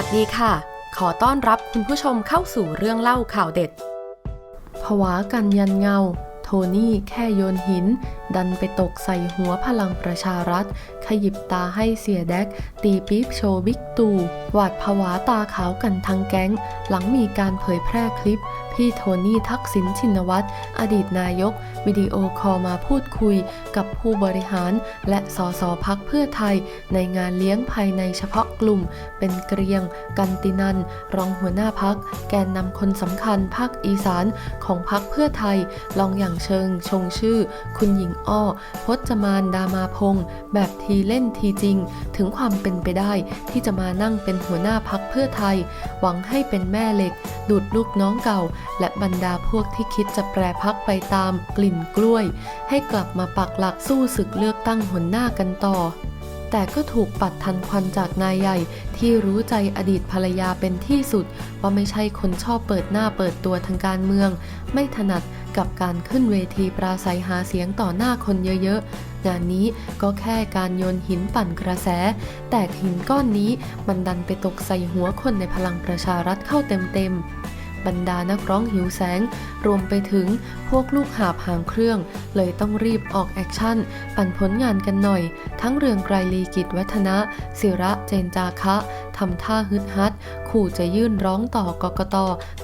วัสดีค่ะ ขอต้อนรับคุณผู้ชมเข้าสู่เรื่องเล่าข่าวเด็ดผวะกันยันเงา โทนี่แค่โยนหิน ดันไปตกใส่หัวพลังประชารัฐ ขยิบตาให้เสียแดก ตีปี๊บโชว์บิ๊กตู่หวาดผวาตาขาวกันทั้งแก๊ง หลังมีการเผยแพร่คลิป พี่โทนี่ทักษิณชินวัตรอดีตนายก วิดีโอคอลมาพูดคุยกับผู้บริหาร และสสพักเพื่อไทย ในงานเลี้ยงภายในเฉพาะกลุ่ม เป็นเกรียง กันตินัน รองหัวหน้าพัก แกนนำคนสำคัญภาคอีสานของพักเพื่อไทยลองอย่างเชิง ชงชื่อ คุณหญิงอ้อพจมานดามาพงศ์แบบทีเล่นทีจริง ถึงความเป็นไปได้ที่จะมานั่งเป็นหัวหน้าพักเพื่อไทย หวังให้เป็นแม่เหล็ก ดูดลูกน้องเก่า และบรรดาพวกที่คิดจะแปรพักไปตามกลิ่นกล้วย ให้กลับมาปักหลักสู้ศึกเลือกตั้งหัวหน้ากันต่อ แต่ก็ถูกปัดทันควันจากนายใหญ่ที่รู้ใจอดีตภรรยาเป็นที่สุด ว่าไม่ใช่คนชอบเปิดหน้าเปิดตัวทางการเมือง ไม่ถนัดกับการขึ้นเวทีปราศัยหาเสียงต่อหน้าคนเยอะๆ งานนี้ก็แค่การโยนหินปั่นกระแส แต่หินก้อนนี้มันดันไปตกใส่หัวคนในพลังประชารัฐเข้าเต็มๆ บรรดานักร้องหิวแสง รวมไปถึงพวกลูกหาบหางเครื่อง เลยต้องรีบออกแอคชั่น ปั่นผลงานกันหน่อย ทั้งเรืองไกรลีกิจวัฒนะ ศิระเจนจาคะ ทำท่าฮึดฮัด ขู่จะยื่นร้องต่อกกต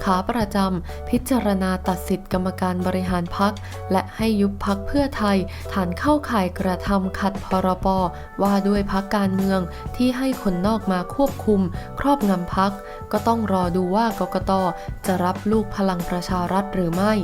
ขาประจำ พิจารณาตัดสิทธิกรรมการบริหารพัก และให้ยุบพักเพื่อไทย ฐานเข้าข่ายกระทำขัดพรปว่าด้วยพักการเมืองที่ให้คนนอกมาควบคุม ครอบงำพัก ก็ต้องรอดูว่ากกตจะรับลูกพลังประชารัฐหรือไม่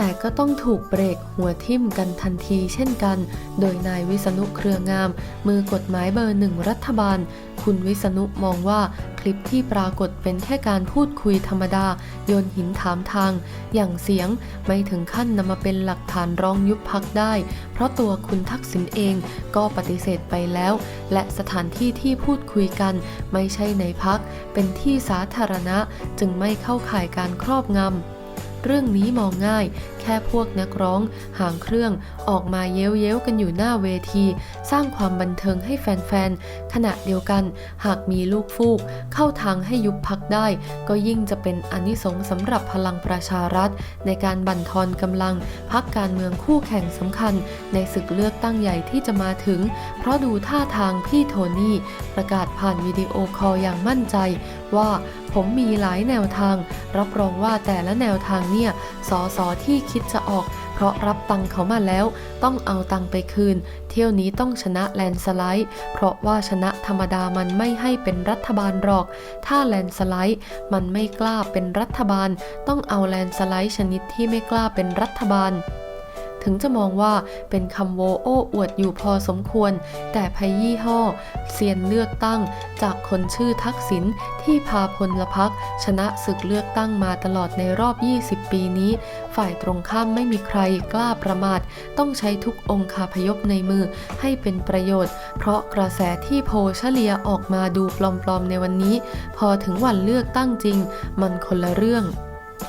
แต่ก็ต้องถูกเบรกหัวทิ่มกันทันทีเช่นกัน โดยนายวิษณุเครืองาม มือกฎหมายเบอร์หนึ่งรัฐบาล คุณวิษณุมองว่าคลิปที่ปรากฏเป็นแค่การพูดคุยธรรมดา โยนหินถามทาง อย่างเสียงไม่ถึงขั้นนำมาเป็นหลักฐานร้องยุบพักได้ เพราะตัวคุณทักษิณเองก็ปฏิเสธไปแล้ว และสถานที่ที่พูดคุยกัน ไม่ใช่ในพักเป็นที่สาธารณะจึงไม่เข้าข่ายการครอบงำ เรื่องนี้มองง่ายแค่พวกนักร้อง หางเครื่องออกมาเย้ยวๆกันอยู่หน้าเวที สร้างความบันเทิงให้แฟนๆ ขณะเดียวกัน หากมีลูกฟูก เข้าทางให้ยุบพักได้ ก็ยิ่งจะเป็นอนิสงส์สำหรับพลังประชารัฐ ในการบั่นทอนกำลังพักการเมืองคู่แข่งสำคัญ ในศึกเลือกตั้งใหญ่ที่จะมาถึง เพราะดูท่าทางพี่โทนี่ ประกาศผ่านวิดีโอคอลอย่างมั่นใจ ว่าผมมีหลายแนวทาง รับรองว่าแต่ละแนวทางเนี่ยสอสอที่คิดจะออก เพราะรับตังเขามาแล้ว ต้องเอาตังไปคืน เที่ยวนี้ต้องชนะแลนสไลด์ เพราะว่าชนะธรรมดามันไม่ให้เป็นรัฐบาลหรอก ถ้าแลนสไลด์มันไม่กล้าเป็นรัฐบาล ต้องเอาแลนสไลด์ชนิดที่ไม่กล้าเป็นรัฐบาล ถึงจะมองว่าเป็นคำโวโอ้อวดอยู่พอสมควร แต่พยยี่ห้อเซียนเลือกตั้ง จากคนชื่อทักษิณที่พาพลพักชนะศึกเลือกตั้งมาตลอดในรอบ 20 ปีนี้ ฝ่ายตรงข้ามไม่มีใครกล้าประมาท ต้องใช้ทุกองคาพยพในมือให้เป็นประโยชน์ เพราะกระแสที่โพลเฉลียออกมาดูปลอมๆในวันนี้ พอถึงวันเลือกตั้งจริง มันคนละเรื่อง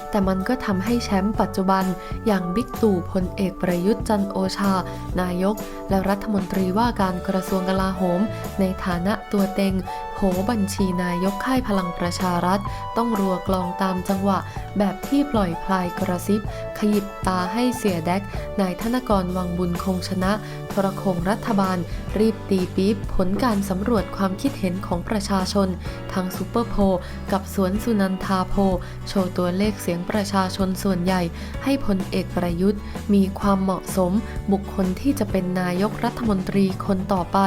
แต่มันก็ทำให้แชมป์ปัจจุบันอย่างบิ๊กตู่พลเอกประยุทธ์จันโอชา นายก และรัฐมนตรีว่าการกระทรวงกลาโหม ในฐานะตัวเต็ง โผบัญชีนายกค่ายพลังประชารัฐ ต้องรัวกลองตามจังหวะ แบบที่ปล่อยพลายกระซิบ ขยิบตาให้เสียแดกนายธนกรวังบุญคงชนะทรคงรัฐบาล รีบตีปี๊บผลการสำรวจความคิดเห็นของประชาชนทางซูเปอร์โพกับสวนสุนันทาโพโชว์ตัวเลขเสียงประชาชนส่วนใหญ่ ให้พลเอกประยุทธ์ มีความเหมาะสมบุคคลที่จะเป็นนายกรัฐมนตรีคนต่อไป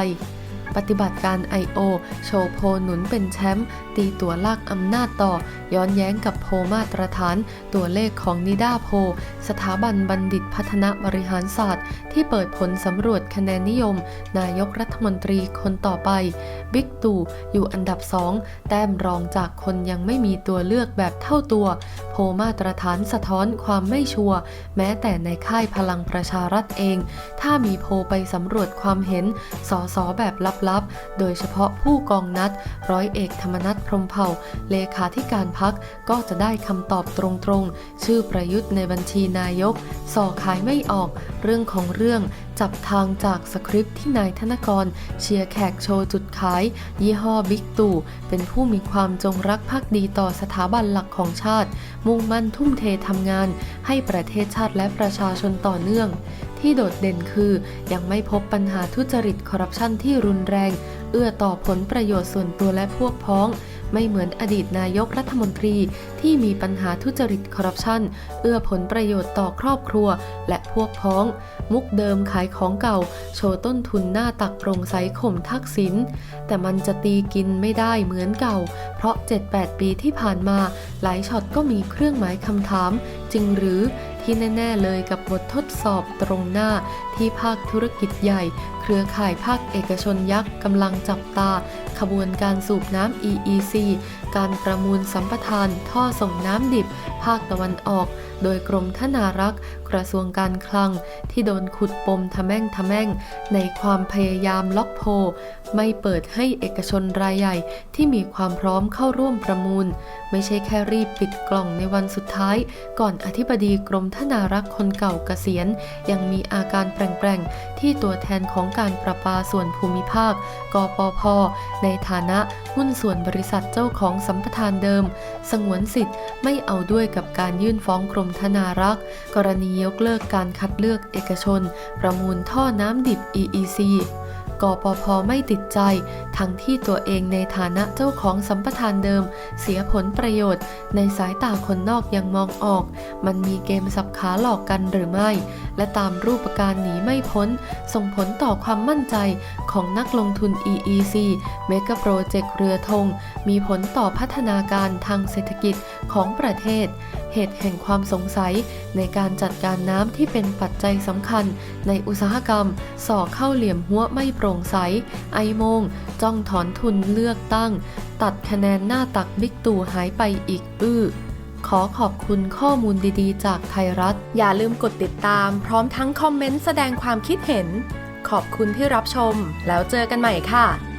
ปฏิบัติการ I.O. โชว์โพหนุนเป็นแชมป์ตีตัวลากอำนาจต่อ ย้อนแย้งกับโพมาตรฐาน ตัวเลขของนิดาโพ สถาบันบัณฑิตพัฒนาบริหารศาสตร์ ที่เปิดผลสำรวจคะแนนนิยม นายกรัฐมนตรีคนต่อไป บิ๊กตู่อยู่อันดับสองแต้มรองจากคนยังไม่มีตัวเลือกแบบเท่าตัว โพมาตรฐานสะท้อนความไม่ชัวร์แม้แต่ในค่ายพลังประชารัฐเอง ถ้ามีโพไปสำรวจความเห็นสอสอแบบลับๆโดยเฉพาะผู้กองนัด ร้อยเอกธรรมนัฐพรหมเผ่า เลขาธิการพักก็จะได้คำตอบตรงๆ ชื่อประยุทธ์ในบัญชีนายก สอขายไม่ออก เรื่องของเรื่องจับทางจากสคริปต์ที่นายธนกร เชียร์แขกโชว์จุดขาย ยี่ห้อบิ๊กตู่ เป็นผู้มีความจงรักภักดีต่อสถาบันหลักของชาติ มุ่งมั่นทุ่มเททำงาน ให้ประเทศชาติและประชาชนต่อเนื่อง ที่โดดเด่นคือ ยังไม่พบปัญหาทุจริตคอร์รัปชันที่รุนแรง เอื้อต่อผลประโยชน์ส่วนตัวและพวกพ้อง ไม่เหมือนอดีตนายกรัฐมนตรีที่มีปัญหาทุจริตคอร์รัปชันเอื้อผลประโยชน์ต่อครอบครัว และพวกพ้อง มุกเดิมขายของเก่า โชว์ต้นทุนหน้าตักโปร่งใสข่มทักษิณแต่มันจะตีกินไม่ได้เหมือนเก่า เพราะ 7-8 ปีที่ผ่านมา หลายช็อตก็มีเครื่องหมายคำถาม จริงหรือ ที่แน่ๆเลยกับบททดสอบตรงหน้าที่ภาคธุรกิจใหญ่ เครือข่ายภาคเอกชนยักษ์กำลังจับตา ขบวนการสูบน้ำ EEC การประมูลสัมปทานท่อส่งน้ำดิบ ภาคตะวันออก โดยกรมธนารักษ์ กระทรวงการคลัง ที่โดนขุดปมทะแม่งทะแม่ง ในความพยายามล็อกโพ ไม่เปิดให้เอกชนรายใหญ่ที่มีความพร้อมเข้าร่วมประมูล ไม่ใช่แค่รีบปิดกล่องในวันสุดท้าย ก่อนอธิบดีกรมธนารักษ์คนเก่าเกษียณ ยังมีอาการแปลงๆที่ตัวแทนของการประปาส่วนภูมิภาค กปพ ในฐานะหุ้นส่วนบริษัทเจ้าของสัมปทานเดิม สงวนสิทธิ์ไม่เอาด้วยกับการยื่นฟ้องกรมธนารักษ์ กรณียกเลิกการคัดเลือกเอกชน ประมูลท่อน้ำดิบ EEC กปพไม่ติดใจ ทั้งที่ตัวเองในฐานะเจ้าของสัมปทานเดิม เสียผลประโยชน์ ในสายตาคนนอกยังมองออก มันมีเกมสับขาหลอกกันหรือไม่ และตามรูปการหนีไม่พ้น ส่งผลต่อความมั่นใจของนักลงทุน EEC เมกะโปรเจกต์เรือธงมีผลต่อพัฒนาการทางเศรษฐกิจของประเทศ เหตุแห่งความสงสัยในการจัดการน้ำที่เป็นปัจจัยสำคัญในอุตสาหกรรม ส่อเข้าเหลี่ยมหัวไม่โปร่งใส ไอโมง จ้องถอนทุนเลือกตั้ง ตัดคะแนนหน้าตักบิ๊กตู่หายไปอีกอื้อขอขอบคุณข้อมูลดีๆ จากไทยรัฐ อย่าลืมกดติดตาม พร้อมทั้งคอมเมนต์แสดงความคิดเห็น ขอบคุณที่รับชม แล้วเจอกันใหม่ค่ะ